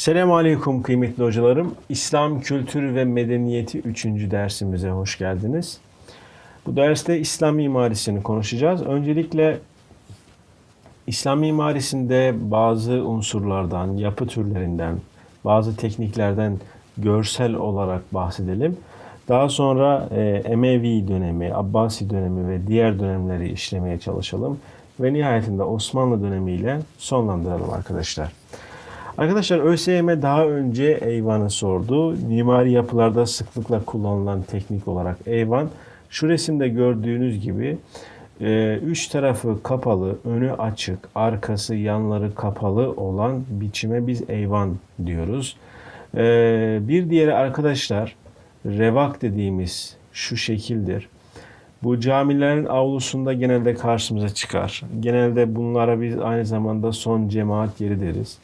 Selamun Aleyküm kıymetli hocalarım. İslam kültürü ve medeniyeti 3. dersimize hoş geldiniz. Bu derste İslam mimarisini konuşacağız. Öncelikle İslam mimarisinde bazı unsurlardan, yapı türlerinden, bazı tekniklerden görsel olarak bahsedelim. Daha sonra e, Emevi dönemi, Abbasi dönemi ve diğer dönemleri işlemeye çalışalım. Ve nihayetinde Osmanlı dönemiyle sonlandıralım arkadaşlar. Arkadaşlar ÖSYM daha önce eyvanı sordu. Mimari yapılarda sıklıkla kullanılan teknik olarak eyvan. Şu resimde gördüğünüz gibi e, üç tarafı kapalı, önü açık, arkası, yanları kapalı olan biçime biz eyvan diyoruz. E, bir diğeri arkadaşlar revak dediğimiz şu şekildir. Bu camilerin avlusunda genelde karşımıza çıkar. Genelde bunlara biz aynı zamanda son cemaat yeri deriz.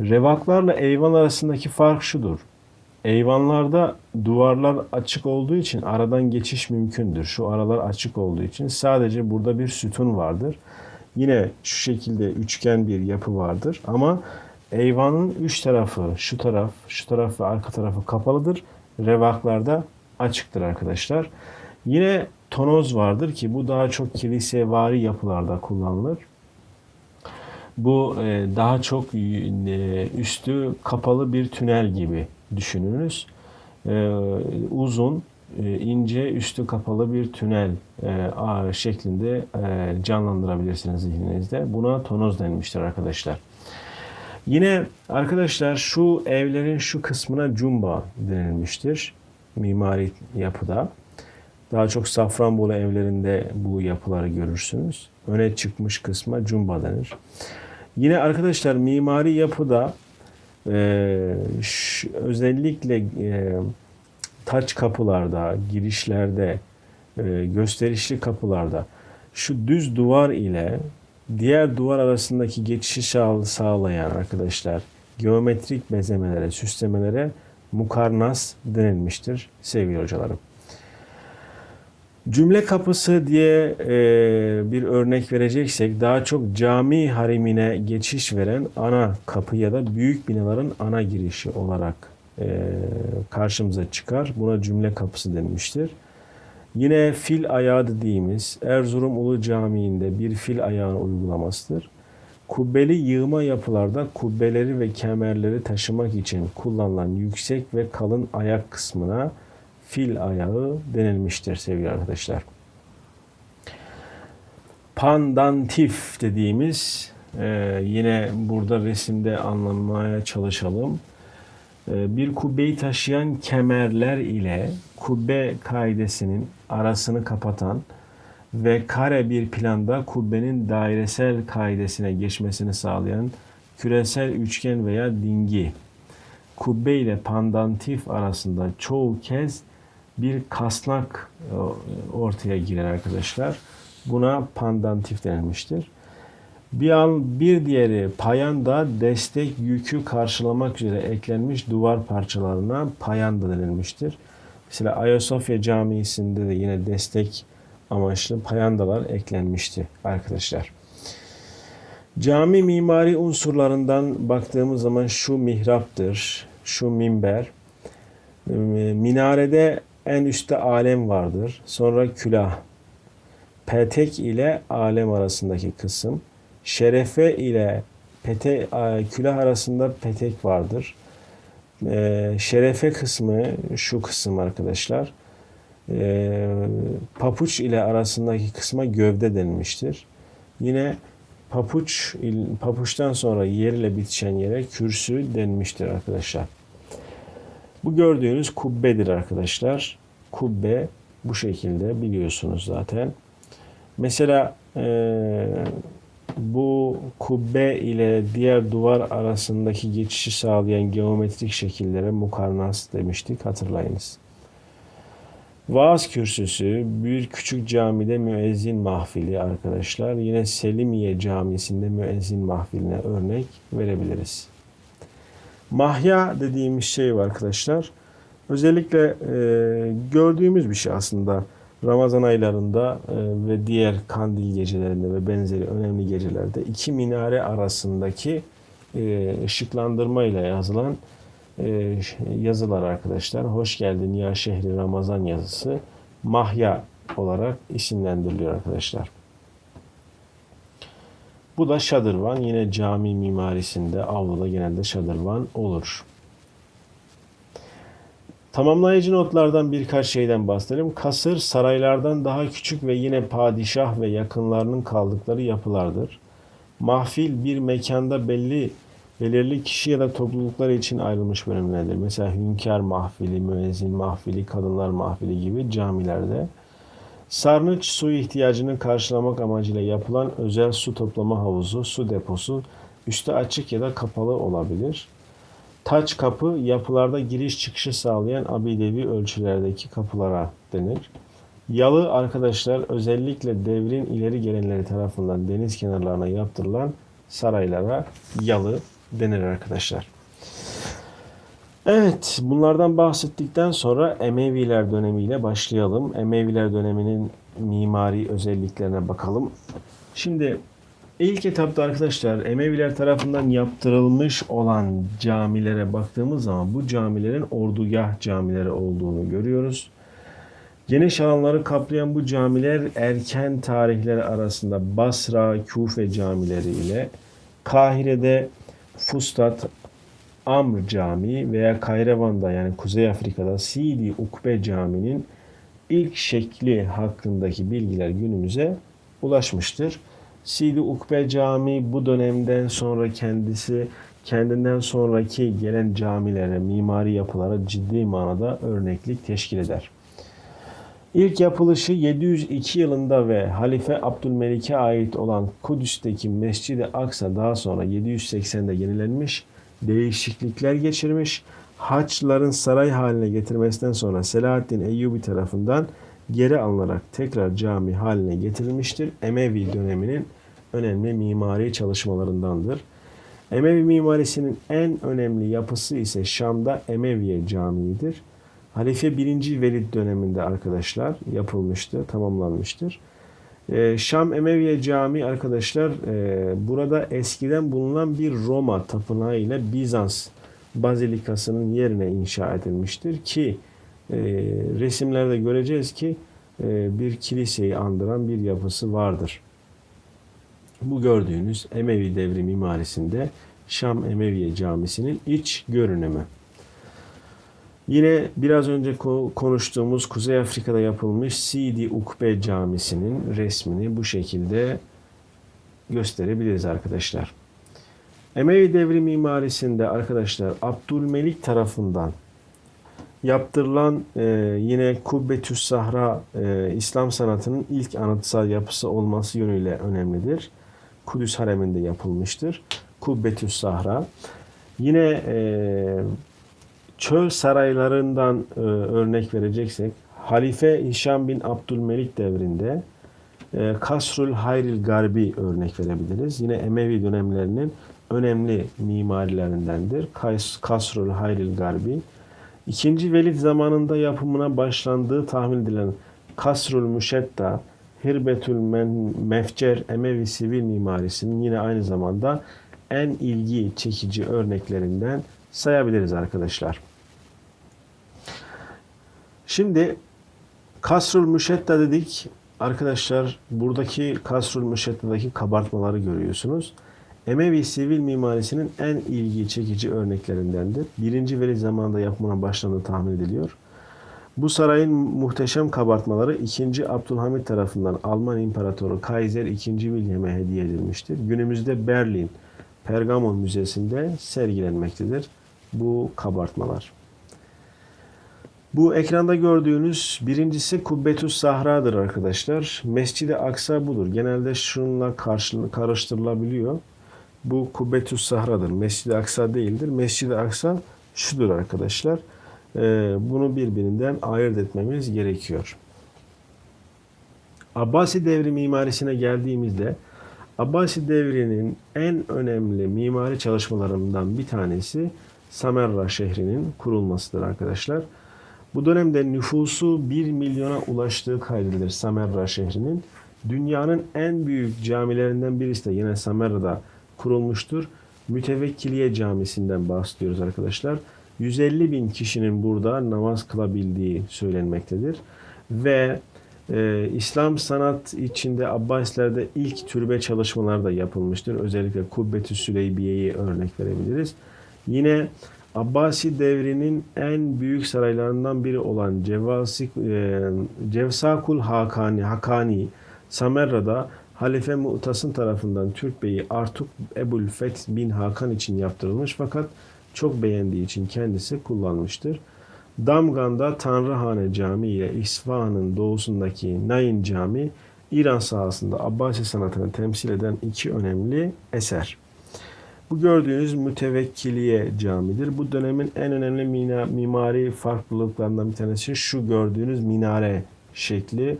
Revaklarla eyvan arasındaki fark şudur. Eyvanlarda duvarlar açık olduğu için aradan geçiş mümkündür. Şu aralar açık olduğu için sadece burada bir sütun vardır. Yine şu şekilde üçgen bir yapı vardır ama eyvanın üç tarafı, şu taraf, şu taraf ve arka tarafı kapalıdır. Revaklarda açıktır arkadaşlar. Yine tonoz vardır ki bu daha çok kilisevari yapılarda kullanılır. Bu e, daha çok e, üstü kapalı bir tünel gibi düşününüz. E, uzun, ince, üstü kapalı bir tünel şeklinde canlandırabilirsiniz zihninizde. Buna tonoz denmiştir arkadaşlar. Yine arkadaşlar şu evlerin şu kısmına cumba denilmiştir mimari yapıda. Daha çok Safranbolu evlerinde bu yapıları görürsünüz. Öne çıkmış kısma cumba denir. Yine arkadaşlar mimari yapıda e, ş, özellikle e, taç kapılarda, girişlerde, e, gösterişli kapılarda şu düz duvar ile diğer duvar arasındaki geçişi sağlayan arkadaşlar geometrik bezemelere, süslemelere mukarnas denilmiştir sevgili hocalarım. Cümle kapısı diye e, bir örnek vereceksek daha çok cami harimine geçiş veren ana kapı ya da büyük binaların ana girişi olarak e, karşımıza çıkar. Buna cümle kapısı denmiştir. Yine fil ayağı dediğimiz Erzurum Ulu Camii'nde bir fil ayağını uygulamasıdır. Kubbeli yığma yapılarda kubbeleri ve kemerleri taşımak için kullanılan yüksek ve kalın ayak kısmına fil ayağı denilmiştir sevgili arkadaşlar. Pandantif dediğimiz e, yine burada resimde anlamaya çalışalım. E, bir kubbeyi taşıyan kemerler ile kubbe kaidesinin arasını kapatan ve kare bir planda kubbenin dairesel kaidesine geçmesini sağlayan küresel üçgen veya dingi. Kubbe ile pandantif arasında çoğu kez bir kasnak e, ortaya girer arkadaşlar. Buna pandantif denilmiştir. Bir an bir diğeri payanda destek yükü karşılamak üzere eklenmiş duvar parçalarına payanda denilmiştir. Mesela Ayasofya Camii'sinde de yine destek amaçlı payandalar eklenmişti arkadaşlar. Cami mimari unsurlarından baktığımız zaman şu mihraptır, şu minber. Minarede en üstte alem vardır. Sonra külah. Petek ile alem arasındaki kısım. Şerefe ile pete, külah arasında petek vardır. Ee, şerefe kısmı şu kısım arkadaşlar. Ee, papuç ile arasındaki kısma gövde denilmiştir. Yine papuç papuçtan sonra yer ile bitişen yere kürsü denmiştir arkadaşlar. Bu gördüğünüz kubbedir arkadaşlar. Kubbe bu şekilde biliyorsunuz zaten. Mesela e, bu kubbe ile diğer duvar arasındaki geçişi sağlayan geometrik şekillere mukarnas demiştik hatırlayınız. Vaaz kürsüsü bir küçük camide müezzin mahfili arkadaşlar. Yine Selimiye Camisi'nde müezzin mahfiline örnek verebiliriz. Mahya dediğimiz şey var arkadaşlar. Özellikle e, gördüğümüz bir şey aslında. Ramazan aylarında e, ve diğer kandil gecelerinde ve benzeri önemli gecelerde iki minare arasındaki e, ışıklandırmayla yazılan e, yazılar arkadaşlar. Hoş geldin ya şehri Ramazan yazısı Mahya olarak isimlendiriliyor arkadaşlar. Bu da şadırvan. Yine cami mimarisinde avluda genelde şadırvan olur. Tamamlayıcı notlardan birkaç şeyden bahsedelim. Kasır saraylardan daha küçük ve yine padişah ve yakınlarının kaldıkları yapılardır. Mahfil bir mekanda belli belirli kişi ya da topluluklar için ayrılmış bölümlerdir. Mesela hünkâr mahfili, müezzin mahfili, kadınlar mahfili gibi camilerde. Sarnıç su ihtiyacını karşılamak amacıyla yapılan özel su toplama havuzu, su deposu üstü açık ya da kapalı olabilir. Taç kapı yapılarda giriş çıkışı sağlayan abidevi ölçülerdeki kapılara denir. Yalı arkadaşlar özellikle devrin ileri gelenleri tarafından deniz kenarlarına yaptırılan saraylara yalı denir arkadaşlar. Evet, bunlardan bahsettikten sonra Emeviler dönemiyle başlayalım. Emeviler döneminin mimari özelliklerine bakalım. Şimdi ilk etapta arkadaşlar Emeviler tarafından yaptırılmış olan camilere baktığımız zaman bu camilerin ordugah camileri olduğunu görüyoruz. Geniş alanları kaplayan bu camiler erken tarihler arasında Basra, Küfe camileri ile Kahire'de Fustat, Amr Camii veya Kayrevan'da yani Kuzey Afrika'da Sidi Ukbe Camii'nin ilk şekli hakkındaki bilgiler günümüze ulaşmıştır. Sidi Ukbe Camii bu dönemden sonra kendisi kendinden sonraki gelen camilere, mimari yapılara ciddi manada örneklik teşkil eder. İlk yapılışı 702 yılında ve Halife Abdülmelik'e ait olan Kudüs'teki Mescid-i Aksa daha sonra 780'de yenilenmiş, değişiklikler geçirmiş, Haçlıların saray haline getirmesinden sonra Selahaddin Eyyubi tarafından geri alınarak tekrar cami haline getirilmiştir. Emevi döneminin önemli mimari çalışmalarındandır. Emevi mimarisinin en önemli yapısı ise Şam'da Emeviye Camii'dir. Halife 1. Velid döneminde arkadaşlar yapılmıştı, tamamlanmıştır. Ee, Şam Emeviye Camii arkadaşlar e, burada eskiden bulunan bir Roma tapınağı ile Bizans bazilikasının yerine inşa edilmiştir ki e, resimlerde göreceğiz ki e, bir kiliseyi andıran bir yapısı vardır. Bu gördüğünüz Emevi devri mimarisinde Şam Emeviye Camisi'nin iç görünümü. Yine biraz önce konuştuğumuz Kuzey Afrika'da yapılmış Sidi Ukbe Camisi'nin resmini bu şekilde gösterebiliriz arkadaşlar. Emevi devri mimarisinde arkadaşlar Abdülmelik tarafından yaptırılan e, yine Kubbetüs Sahra e, İslam sanatının ilk anıtsal yapısı olması yönüyle önemlidir. Kudüs hareminde yapılmıştır. Kubbetüs Sahra. Yine e, çöl saraylarından e, örnek vereceksek Halife Hişam bin Abdülmelik devrinde e, Kasrul Hayril Garbi örnek verebiliriz. Yine Emevi dönemlerinin önemli mimarilerindendir. Kasrul Hayril Garbi. İkinci Velid zamanında yapımına başlandığı tahmin edilen Kasrul Müşetta, Hirbetül Mefcer Emevi sivil mimarisinin yine aynı zamanda en ilgi çekici örneklerinden sayabiliriz arkadaşlar. Şimdi Kasrul Müşetta dedik. Arkadaşlar buradaki Kasrul Müşetta'daki kabartmaları görüyorsunuz. Emevi sivil mimarisinin en ilgi çekici örneklerindendir. Birinci Veli zamanında yapımına başlandığı tahmin ediliyor. Bu sarayın muhteşem kabartmaları 2. Abdülhamit tarafından Alman İmparatoru Kaiser 2. Wilhelm'e hediye edilmiştir. Günümüzde Berlin Pergamon Müzesi'nde sergilenmektedir bu kabartmalar. Bu ekranda gördüğünüz birincisi Kubbetüs Sahra'dır arkadaşlar. Mescid-i Aksa budur. Genelde şununla karıştırılabiliyor. Bu Kubbetüs Sahra'dır. Mescid-i Aksa değildir. Mescid-i Aksa şudur arkadaşlar. Ee, bunu birbirinden ayırt etmemiz gerekiyor. Abbasi devri mimarisine geldiğimizde Abbasi devrinin en önemli mimari çalışmalarından bir tanesi Samerra şehrinin kurulmasıdır arkadaşlar. Bu dönemde nüfusu 1 milyona ulaştığı kaydedilir Samerra şehrinin. Dünyanın en büyük camilerinden birisi de yine Samerra'da kurulmuştur. Mütevekkiliye Camisi'nden bahsediyoruz arkadaşlar. 150 bin kişinin burada namaz kılabildiği söylenmektedir. Ve e, İslam sanat içinde Abbasilerde ilk türbe çalışmaları da yapılmıştır. Özellikle Kubbetü Süleybiye'yi örnek verebiliriz. Yine Abbasi devrinin en büyük saraylarından biri olan Cevasi, e, Cevsakul Hakani, Hakani Samerra'da Halife Mu'tasım tarafından Türk Beyi Artuk Ebul Feth bin Hakan için yaptırılmış fakat çok beğendiği için kendisi kullanmıştır. Damgan'da Tanrıhane Camii ile İsfahan'ın doğusundaki Nain Camii İran sahasında Abbasi sanatını temsil eden iki önemli eser. Bu gördüğünüz Mütevekkiliye Camii'dir. Bu dönemin en önemli mimari farklılıklarından bir tanesi şu gördüğünüz minare şekli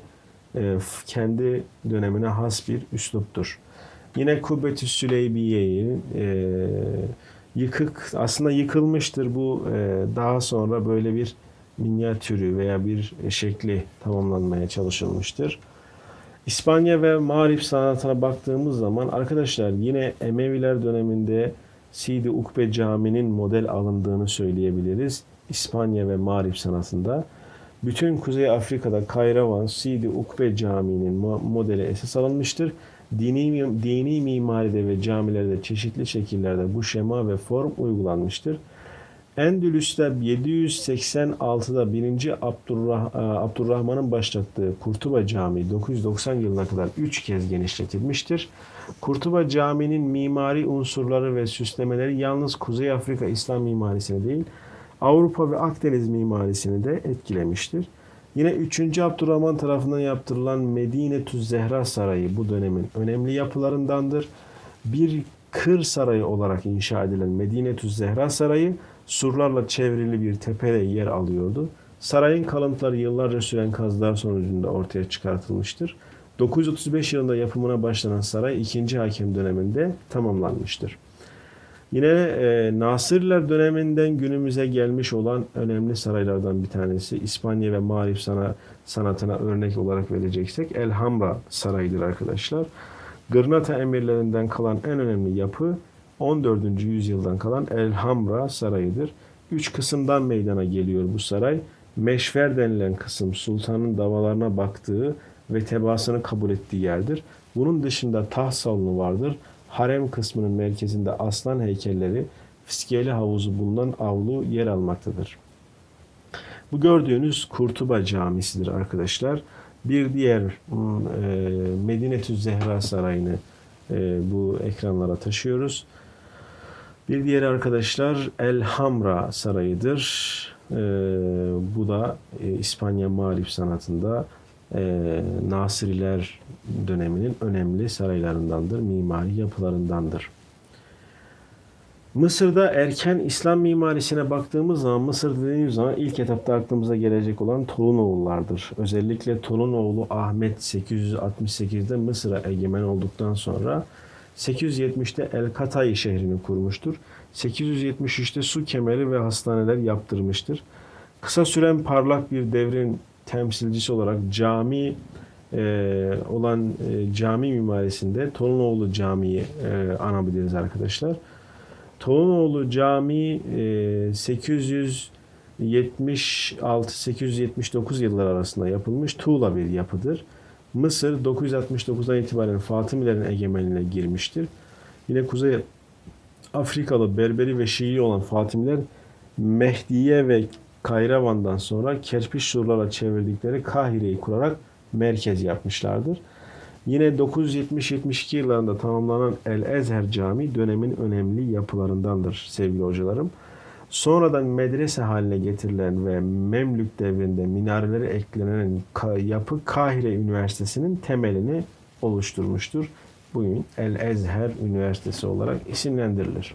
kendi dönemine has bir üsluptur. Yine Kubbetü Süleybiye'yi e, yıkık aslında yıkılmıştır bu e, daha sonra böyle bir minyatürü veya bir şekli tamamlanmaya çalışılmıştır. İspanya ve Mağrip sanatına baktığımız zaman arkadaşlar yine Emeviler döneminde Sidi Ukbe Camii'nin model alındığını söyleyebiliriz. İspanya ve Mağrip sanatında. Bütün Kuzey Afrika'da Kayravan, Sidi Ukbe Camii'nin modeli esas alınmıştır. Dini, dini mimaride ve camilerde çeşitli şekillerde bu şema ve form uygulanmıştır. Endülüs'te 786'da 1. Abdurrah, Abdurrahman'ın başlattığı Kurtuba Camii 990 yılına kadar 3 kez genişletilmiştir. Kurtuba Camii'nin mimari unsurları ve süslemeleri yalnız Kuzey Afrika İslam mimarisini değil, Avrupa ve Akdeniz mimarisini de etkilemiştir. Yine 3. Abdurrahman tarafından yaptırılan Medine-tü Zehra Sarayı bu dönemin önemli yapılarındandır. Bir kır sarayı olarak inşa edilen Medine-tü Zehra Sarayı surlarla çevrili bir tepede yer alıyordu. Sarayın kalıntıları yıllarca süren kazılar sonucunda ortaya çıkartılmıştır. 935 yılında yapımına başlanan saray 2. Hakem döneminde tamamlanmıştır. Yine e, Nasırlar döneminden günümüze gelmiş olan önemli saraylardan bir tanesi İspanya ve Marif sana, sanatına örnek olarak vereceksek Elhamra Sarayı'dır arkadaşlar. Gırnata emirlerinden kalan en önemli yapı 14. yüzyıldan kalan Elhamra Sarayı'dır. Üç kısımdan meydana geliyor bu saray. Meşver denilen kısım sultanın davalarına baktığı ve tebaasını kabul ettiği yerdir. Bunun dışında taht salonu vardır. Harem kısmının merkezinde aslan heykelleri, fiskiyeli havuzu bulunan avlu yer almaktadır. Bu gördüğünüz Kurtuba Camisi'dir arkadaşlar. Bir diğer hmm, e, Medine-tü Zehra Sarayı'nı e, bu ekranlara taşıyoruz. Bir diğer arkadaşlar El Hamra Sarayı'dır. E, bu da İspanya Mağrip sanatında e, Nasiriler döneminin önemli saraylarındandır, mimari yapılarındandır. Mısır'da erken İslam mimarisine baktığımız zaman Mısır dediğimiz zaman ilk etapta aklımıza gelecek olan Tolunoğullardır. Özellikle Tolunoğlu Ahmet 868'de Mısır'a egemen olduktan sonra 870'te El Katay şehrini kurmuştur. 873'te su kemeri ve hastaneler yaptırmıştır. Kısa süren parlak bir devrin temsilcisi olarak cami e, olan e, cami mimarisinde Tolunoğlu Camii e, anabiliriz arkadaşlar. Tolunoğlu Camii e, 876-879 yıllar arasında yapılmış tuğla bir yapıdır. Mısır 969'dan itibaren Fatimilerin egemenliğine girmiştir. Yine Kuzey Afrikalı, Berberi ve Şii olan Fatimiler Mehdiye ve Kayravan'dan sonra kerpiç surlarla çevirdikleri Kahire'yi kurarak merkez yapmışlardır. Yine 970-72 yıllarında tamamlanan El Ezher Camii dönemin önemli yapılarındandır sevgili hocalarım. Sonradan medrese haline getirilen ve Memlük devrinde minareleri eklenen yapı Kahire Üniversitesi'nin temelini oluşturmuştur. Bugün El Ezher Üniversitesi olarak isimlendirilir.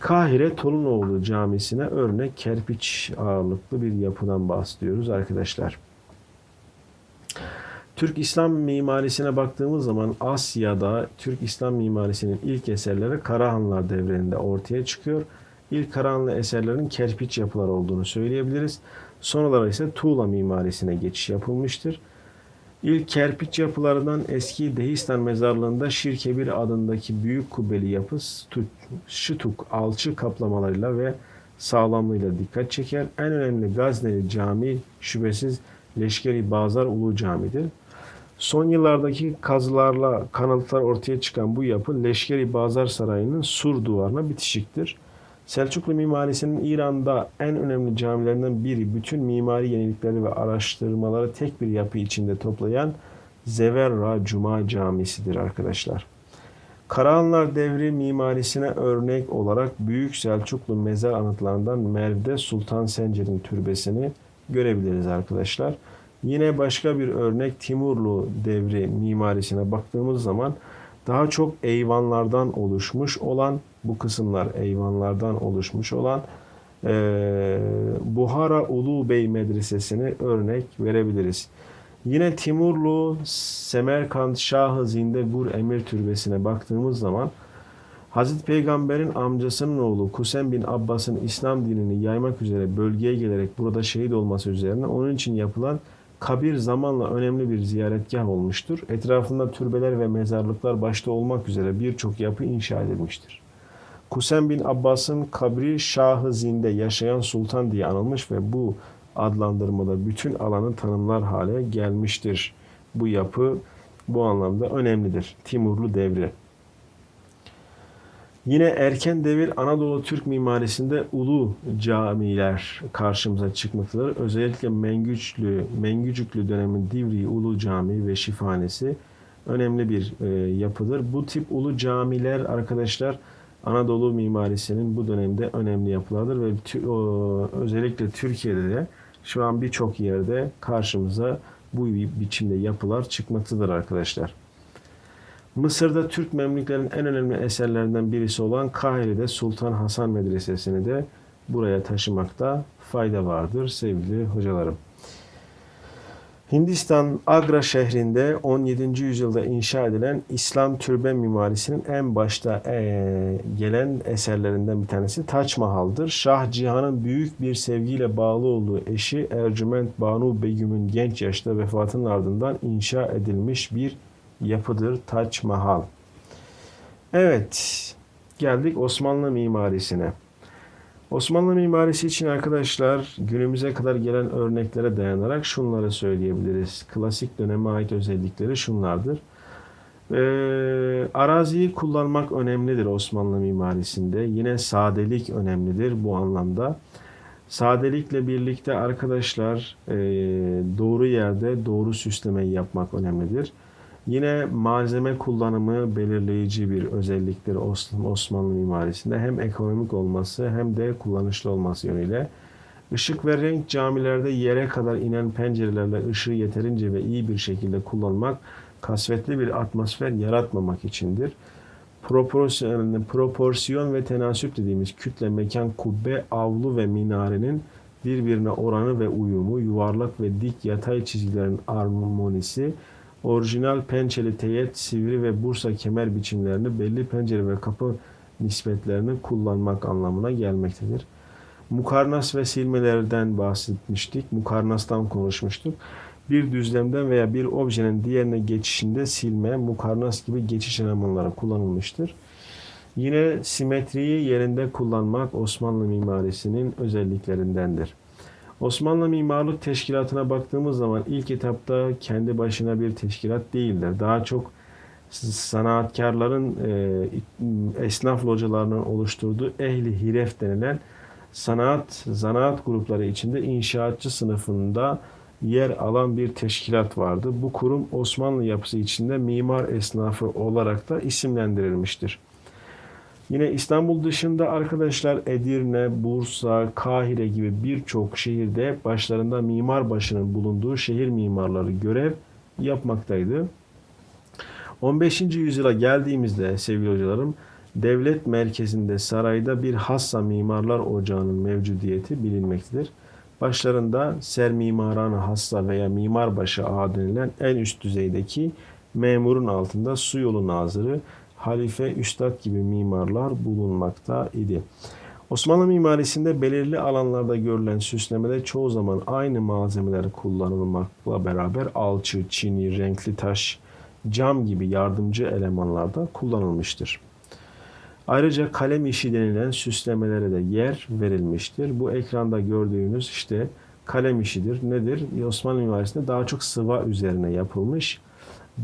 Kahire Tolunoğlu Camisi'ne örnek kerpiç ağırlıklı bir yapıdan bahsediyoruz arkadaşlar. Türk İslam mimarisine baktığımız zaman Asya'da Türk İslam mimarisinin ilk eserleri Karahanlar devrinde ortaya çıkıyor. İlk Karahanlı eserlerin kerpiç yapılar olduğunu söyleyebiliriz. Sonraları ise tuğla mimarisine geçiş yapılmıştır. İlk kerpiç yapılarından eski Dehistan mezarlığında Şirkebir adındaki büyük kubbeli yapı şıtuk alçı kaplamalarıyla ve sağlamlığıyla dikkat çeker. En önemli Gazneli cami şüphesiz Leşkeri Bazar Ulu Cami'dir. Son yıllardaki kazılarla kanıtlar ortaya çıkan bu yapı Leşkeri Bazar Sarayı'nın sur duvarına bitişiktir. Selçuklu mimarisinin İran'da en önemli camilerinden biri bütün mimari yenilikleri ve araştırmaları tek bir yapı içinde toplayan Zeverra Cuma Camisi'dir arkadaşlar. Karahanlar devri mimarisine örnek olarak Büyük Selçuklu mezar anıtlarından Merv'de Sultan Sencer'in türbesini görebiliriz arkadaşlar. Yine başka bir örnek Timurlu devri mimarisine baktığımız zaman daha çok eyvanlardan oluşmuş olan bu kısımlar eyvanlardan oluşmuş olan eee, Buhara Ulu Bey Medresesi'ni örnek verebiliriz. Yine Timurlu Semerkant Şahı Zinde Gur Emir Türbesi'ne baktığımız zaman Hazreti Peygamber'in amcasının oğlu Kusem bin Abbas'ın İslam dinini yaymak üzere bölgeye gelerek burada şehit olması üzerine onun için yapılan kabir zamanla önemli bir ziyaretgah olmuştur. Etrafında türbeler ve mezarlıklar başta olmak üzere birçok yapı inşa edilmiştir. Kusem bin Abbas'ın kabri Şah-ı Zinde yaşayan sultan diye anılmış ve bu adlandırmada bütün alanı tanımlar hale gelmiştir. Bu yapı bu anlamda önemlidir. Timurlu devri. Yine erken devir Anadolu Türk mimarisinde ulu camiler karşımıza çıkmaktadır. Özellikle Mengüçlü, Mengücüklü dönemin Divriği Ulu Camii ve Şifhanesi önemli bir e, yapıdır. Bu tip ulu camiler arkadaşlar Anadolu mimarisinin bu dönemde önemli yapılardır ve tü- o, özellikle Türkiye'de de şu an birçok yerde karşımıza bu bi- biçimde yapılar çıkmaktadır arkadaşlar. Mısır'da Türk Memlüklerin en önemli eserlerinden birisi olan Kahire'de Sultan Hasan Medresesi'ni de buraya taşımakta fayda vardır sevgili hocalarım. Hindistan Agra şehrinde 17. yüzyılda inşa edilen İslam türbe mimarisinin en başta eee, gelen eserlerinden bir tanesi Taç Mahal'dır. Şah Cihan'ın büyük bir sevgiyle bağlı olduğu eşi Ercüment Banu Begüm'ün genç yaşta vefatının ardından inşa edilmiş bir yapıdır Taç Mahal. Evet, geldik Osmanlı mimarisine. Osmanlı mimarisi için arkadaşlar günümüze kadar gelen örneklere dayanarak şunları söyleyebiliriz. Klasik döneme ait özellikleri şunlardır. Ee, araziyi kullanmak önemlidir Osmanlı mimarisinde. Yine sadelik önemlidir bu anlamda. Sadelikle birlikte arkadaşlar e, doğru yerde doğru süslemeyi yapmak önemlidir. Yine malzeme kullanımı belirleyici bir özelliktir Os- Osmanlı mimarisinde. Hem ekonomik olması hem de kullanışlı olması yönüyle. Işık ve renk camilerde yere kadar inen pencerelerle ışığı yeterince ve iyi bir şekilde kullanmak kasvetli bir atmosfer yaratmamak içindir. Proporsiyon, proporsiyon ve tenasüp dediğimiz kütle, mekan, kubbe, avlu ve minarenin birbirine oranı ve uyumu, yuvarlak ve dik yatay çizgilerin armonisi, orijinal pençeli teyit, sivri ve bursa kemer biçimlerini belli pencere ve kapı nispetlerini kullanmak anlamına gelmektedir. Mukarnas ve silmelerden bahsetmiştik. Mukarnastan konuşmuştuk. Bir düzlemden veya bir objenin diğerine geçişinde silme, mukarnas gibi geçiş elemanları kullanılmıştır. Yine simetriyi yerinde kullanmak Osmanlı mimarisinin özelliklerindendir. Osmanlı mimarlık teşkilatına baktığımız zaman ilk etapta kendi başına bir teşkilat değildir. Daha çok sanatkarların e, esnaf localarının oluşturduğu ehli hiref denilen sanat, zanaat grupları içinde inşaatçı sınıfında yer alan bir teşkilat vardı. Bu kurum Osmanlı yapısı içinde mimar esnafı olarak da isimlendirilmiştir. Yine İstanbul dışında arkadaşlar Edirne, Bursa, Kahire gibi birçok şehirde başlarında mimar başının bulunduğu şehir mimarları görev yapmaktaydı. 15. yüzyıla geldiğimizde sevgili hocalarım devlet merkezinde sarayda bir hassa mimarlar ocağının mevcudiyeti bilinmektedir. Başlarında ser mimaranı hassa veya mimarbaşı ağı denilen en üst düzeydeki memurun altında su yolu nazırı, halife, üstad gibi mimarlar bulunmakta idi. Osmanlı mimarisinde belirli alanlarda görülen süslemeler çoğu zaman aynı malzemeler kullanılmakla beraber alçı, çini, renkli taş, cam gibi yardımcı elemanlarda kullanılmıştır. Ayrıca kalem işi denilen süslemelere de yer verilmiştir. Bu ekranda gördüğünüz işte kalem işidir. Nedir? Osmanlı mimarisinde daha çok sıva üzerine yapılmış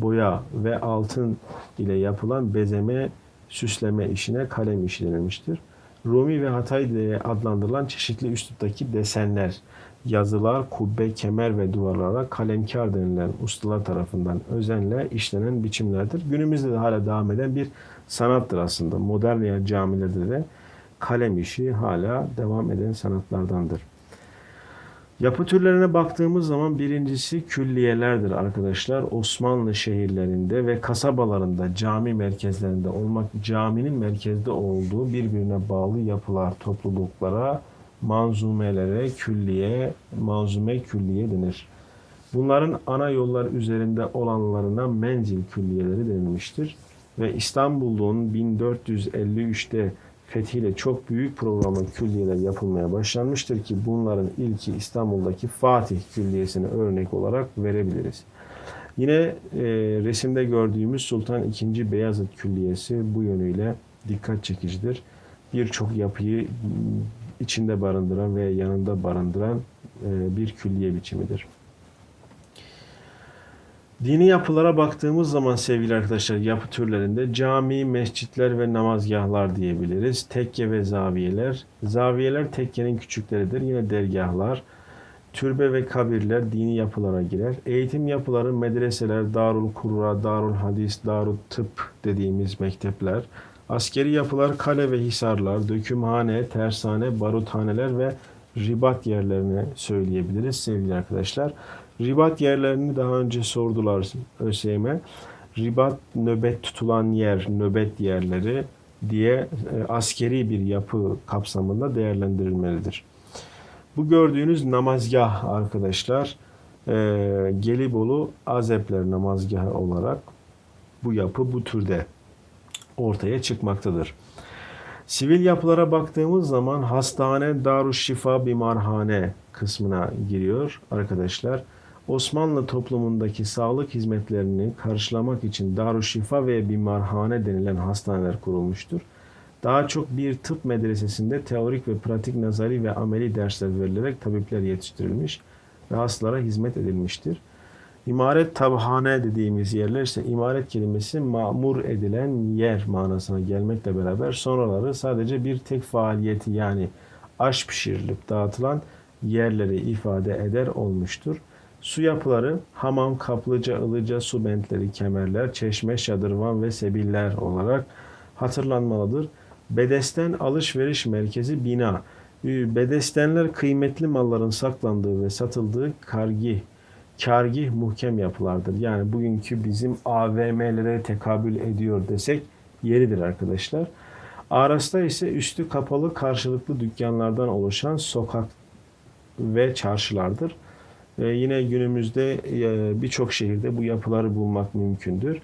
boya ve altın ile yapılan bezeme, süsleme işine kalem işi denilmiştir. Rumi ve Hatay diye adlandırılan çeşitli üsluptaki desenler, yazılar, kubbe, kemer ve duvarlara kalemkar denilen ustalar tarafından özenle işlenen biçimlerdir. Günümüzde de hala devam eden bir sanattır aslında. Modern camilerde de kalem işi hala devam eden sanatlardandır. Yapı türlerine baktığımız zaman birincisi külliyelerdir arkadaşlar. Osmanlı şehirlerinde ve kasabalarında cami merkezlerinde olmak caminin merkezde olduğu birbirine bağlı yapılar, topluluklara, manzumelere, külliye, manzume külliye denir. Bunların ana yollar üzerinde olanlarına mencil külliyeleri denilmiştir. Ve İstanbul'un 1453'te fethiyle çok büyük programlı külliyeler yapılmaya başlanmıştır ki bunların ilki İstanbul'daki Fatih Külliyesi'ne örnek olarak verebiliriz. Yine e, resimde gördüğümüz Sultan II. Beyazıt Külliyesi bu yönüyle dikkat çekicidir. Birçok yapıyı içinde barındıran ve yanında barındıran e, bir külliye biçimidir. Dini yapılara baktığımız zaman sevgili arkadaşlar yapı türlerinde cami, mescitler ve namazgahlar diyebiliriz. Tekke ve zaviyeler. Zaviyeler tekkenin küçükleridir. Yine dergahlar. Türbe ve kabirler dini yapılara girer. Eğitim yapıları medreseler, darul kurra, darul hadis, darul tıp dediğimiz mektepler. Askeri yapılar kale ve hisarlar, dökümhane, tersane, baruthaneler ve ribat yerlerini söyleyebiliriz sevgili arkadaşlar. Ribat yerlerini daha önce sordular ÖSYM'e. Ribat nöbet tutulan yer, nöbet yerleri diye e, askeri bir yapı kapsamında değerlendirilmelidir. Bu gördüğünüz namazgah arkadaşlar e, Gelibolu Azepler namazgahı olarak bu yapı bu türde ortaya çıkmaktadır. Sivil yapılara baktığımız zaman hastane, darüşşifa, bimarhane kısmına giriyor arkadaşlar. Osmanlı toplumundaki sağlık hizmetlerini karşılamak için Darüşşifa ve Bimarhane denilen hastaneler kurulmuştur. Daha çok bir tıp medresesinde teorik ve pratik nazari ve ameli dersler verilerek tabipler yetiştirilmiş ve hastalara hizmet edilmiştir. İmaret tabhane dediğimiz yerler ise imaret kelimesi mamur edilen yer manasına gelmekle beraber sonraları sadece bir tek faaliyeti yani aş pişirilip dağıtılan yerleri ifade eder olmuştur. Su yapıları hamam, kaplıca, ılıca, su bentleri, kemerler, çeşme, şadırvan ve sebiller olarak hatırlanmalıdır. Bedesten alışveriş merkezi bina. Bedestenler kıymetli malların saklandığı ve satıldığı kargi, kargih muhkem yapılardır. Yani bugünkü bizim AVM'lere tekabül ediyor desek yeridir arkadaşlar. Aras'ta ise üstü kapalı karşılıklı dükkanlardan oluşan sokak ve çarşılardır. E, yine günümüzde e, birçok şehirde bu yapıları bulmak mümkündür.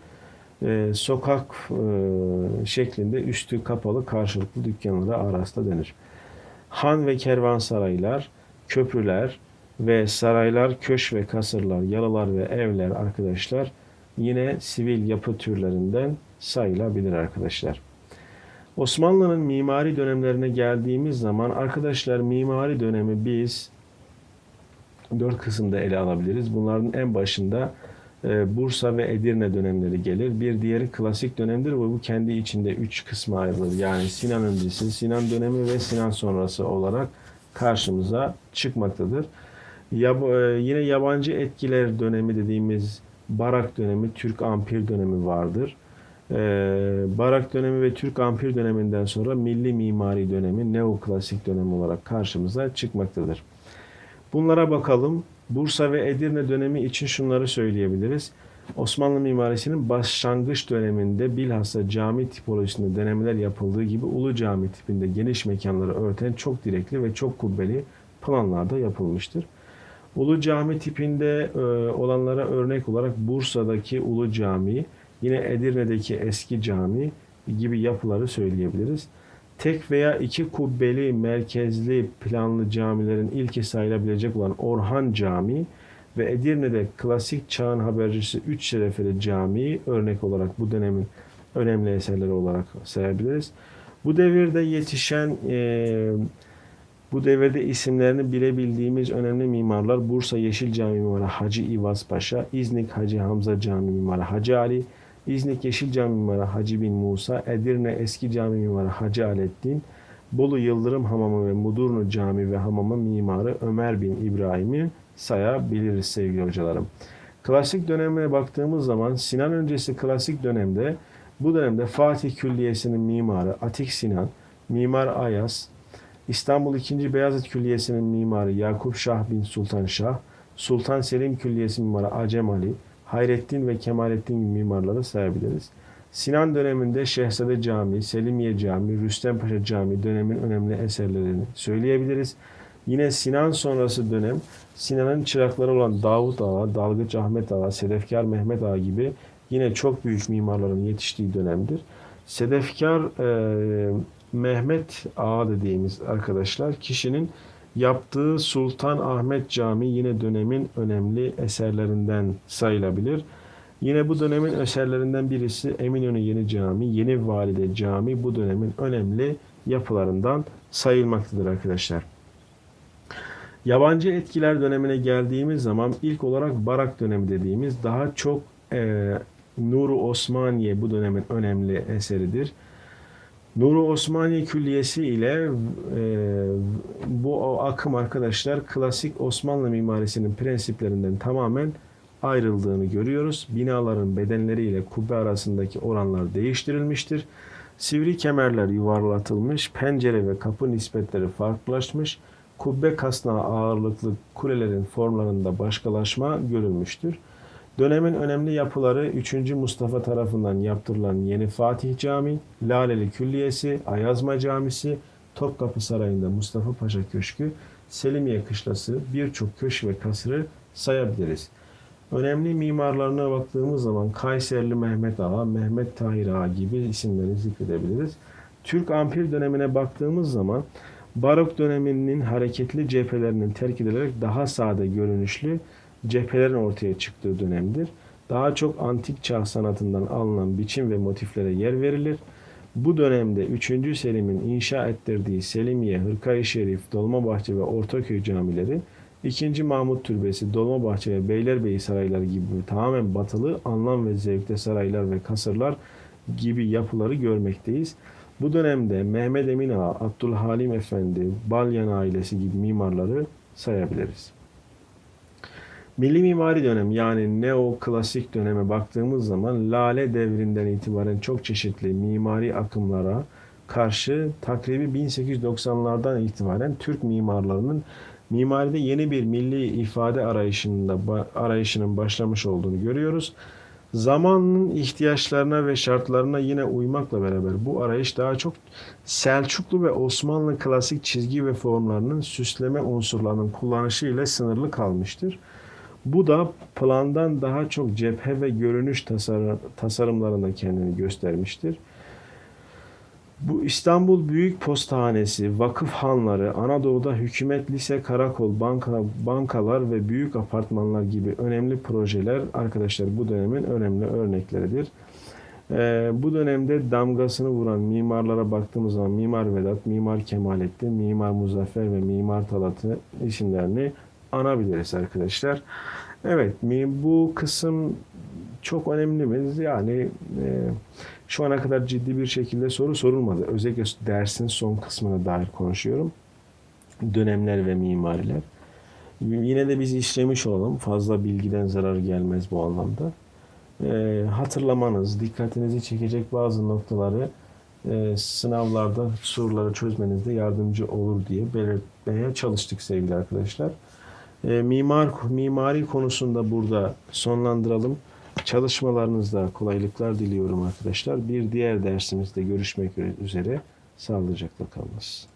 E, sokak e, şeklinde üstü kapalı karşılıklı dükkanlara arasta denir. Han ve kervansaraylar, köprüler ve saraylar, köş ve kasırlar, yalılar ve evler arkadaşlar yine sivil yapı türlerinden sayılabilir arkadaşlar. Osmanlı'nın mimari dönemlerine geldiğimiz zaman arkadaşlar mimari dönemi biz dört kısımda ele alabiliriz. Bunların en başında e, Bursa ve Edirne dönemleri gelir. Bir diğeri klasik dönemdir ve bu kendi içinde üç kısma ayrılır. Yani Sinan öncesi, Sinan dönemi ve Sinan sonrası olarak karşımıza çıkmaktadır. Yab e, yine yabancı etkiler dönemi dediğimiz Barak dönemi, Türk Ampir dönemi vardır. E, Barak dönemi ve Türk Ampir döneminden sonra milli mimari dönemi, neoklasik dönem olarak karşımıza çıkmaktadır. Bunlara bakalım. Bursa ve Edirne dönemi için şunları söyleyebiliriz. Osmanlı mimarisinin başlangıç döneminde bilhassa cami tipolojisinde denemeler yapıldığı gibi Ulu Cami tipinde geniş mekanları örten çok direkli ve çok kubbeli planlarda yapılmıştır. Ulu Cami tipinde e, olanlara örnek olarak Bursa'daki Ulu Cami, yine Edirne'deki eski cami gibi yapıları söyleyebiliriz. Tek veya iki kubbeli merkezli planlı camilerin ilki sayılabilecek olan Orhan Camii ve Edirne'de klasik çağın habercisi Üç Şerefeli Camii örnek olarak bu dönemin önemli eserleri olarak sayabiliriz. Bu devirde yetişen e, bu devirde isimlerini bilebildiğimiz önemli mimarlar Bursa Yeşil Cami mimarı Hacı İvaz Paşa, İznik Hacı Hamza Cami mimarı Hacı Ali, İznik Yeşil Cami mimarı Hacı bin Musa, Edirne Eski Cami mimarı Hacı Alettin, Bolu Yıldırım Hamamı ve Mudurnu Cami ve Hamamı mimarı Ömer bin İbrahim'i sayabiliriz sevgili hocalarım. Klasik dönemine baktığımız zaman Sinan öncesi klasik dönemde bu dönemde Fatih Külliyesi'nin mimarı Atik Sinan, Mimar Ayas, İstanbul 2. Beyazıt Külliyesi'nin mimarı Yakup Şah bin Sultan Şah, Sultan Selim Külliyesi mimarı Acem Ali, Hayrettin ve Kemalettin gibi mimarları sayabiliriz. Sinan döneminde Şehzade Camii, Selimiye Camii, Rüstem Paşa Camii dönemin önemli eserlerini söyleyebiliriz. Yine Sinan sonrası dönem Sinan'ın çırakları olan Davut Ağa, Dalgıç Ahmet Ağa, Sedefkar Mehmet Ağa gibi yine çok büyük mimarların yetiştiği dönemdir. Sedefkar e, Mehmet Ağa dediğimiz arkadaşlar kişinin yaptığı Sultan Ahmet Camii yine dönemin önemli eserlerinden sayılabilir. Yine bu dönemin eserlerinden birisi Eminönü Yeni Cami, Yeni Valide Cami bu dönemin önemli yapılarından sayılmaktadır arkadaşlar. Yabancı etkiler dönemine geldiğimiz zaman ilk olarak Barak dönemi dediğimiz daha çok e, Nuru Osmaniye bu dönemin önemli eseridir. Nuru Osmaniye Külliyesi ile e, bu akım arkadaşlar klasik Osmanlı mimarisinin prensiplerinden tamamen ayrıldığını görüyoruz. Binaların bedenleriyle kubbe arasındaki oranlar değiştirilmiştir. Sivri kemerler yuvarlatılmış, pencere ve kapı nispetleri farklılaşmış, kubbe kasnağı ağırlıklı kulelerin formlarında başkalaşma görülmüştür. Dönemin önemli yapıları 3. Mustafa tarafından yaptırılan Yeni Fatih Camii, Laleli Külliyesi, Ayazma Camisi, Topkapı Sarayı'nda Mustafa Paşa Köşkü, Selimiye Kışlası, birçok köşk ve kasırı sayabiliriz. Önemli mimarlarına baktığımız zaman Kayserli Mehmet Ağa, Mehmet Tahir Ağa gibi isimleri zikredebiliriz. Türk Ampir dönemine baktığımız zaman Barok döneminin hareketli cephelerinin terk edilerek daha sade görünüşlü cephelerin ortaya çıktığı dönemdir. Daha çok antik çağ sanatından alınan biçim ve motiflere yer verilir. Bu dönemde 3. Selim'in inşa ettirdiği Selimiye, Hırkayı Şerif, Dolmabahçe ve Ortaköy camileri, 2. Mahmut Türbesi, Dolmabahçe ve Beylerbeyi sarayları gibi tamamen batılı anlam ve zevkte saraylar ve kasırlar gibi yapıları görmekteyiz. Bu dönemde Mehmet Emin Ağa, Abdülhalim Efendi, Balyan ailesi gibi mimarları sayabiliriz. Milli mimari dönem yani neoklasik döneme baktığımız zaman Lale devrinden itibaren çok çeşitli mimari akımlara karşı takribi 1890'lardan itibaren Türk mimarlarının mimaride yeni bir milli ifade arayışında arayışının başlamış olduğunu görüyoruz. Zamanın ihtiyaçlarına ve şartlarına yine uymakla beraber bu arayış daha çok Selçuklu ve Osmanlı klasik çizgi ve formlarının süsleme unsurlarının kullanışı ile sınırlı kalmıştır. Bu da plandan daha çok cephe ve görünüş tasarım, tasarımlarında kendini göstermiştir. Bu İstanbul Büyük Postahanesi, vakıf hanları, Anadolu'da hükümet, lise, karakol, banka, bankalar ve büyük apartmanlar gibi önemli projeler arkadaşlar bu dönemin önemli örnekleridir. Ee, bu dönemde damgasını vuran mimarlara baktığımız zaman Mimar Vedat, Mimar Kemalettin, Mimar Muzaffer ve Mimar Talat'ı isimlerini anabiliriz arkadaşlar. Evet bu kısım çok önemli mi? Yani e, şu ana kadar ciddi bir şekilde soru sorulmadı. Özellikle dersin son kısmına dair konuşuyorum. Dönemler ve mimariler. Yine de biz işlemiş olalım. Fazla bilgiden zarar gelmez bu anlamda. E, hatırlamanız, dikkatinizi çekecek bazı noktaları e, sınavlarda soruları çözmenizde yardımcı olur diye belirtmeye çalıştık sevgili arkadaşlar. E, mimar mimari konusunda burada sonlandıralım. Çalışmalarınızda kolaylıklar diliyorum arkadaşlar. Bir diğer dersimizde görüşmek üzere. Sağlıcakla kalınız.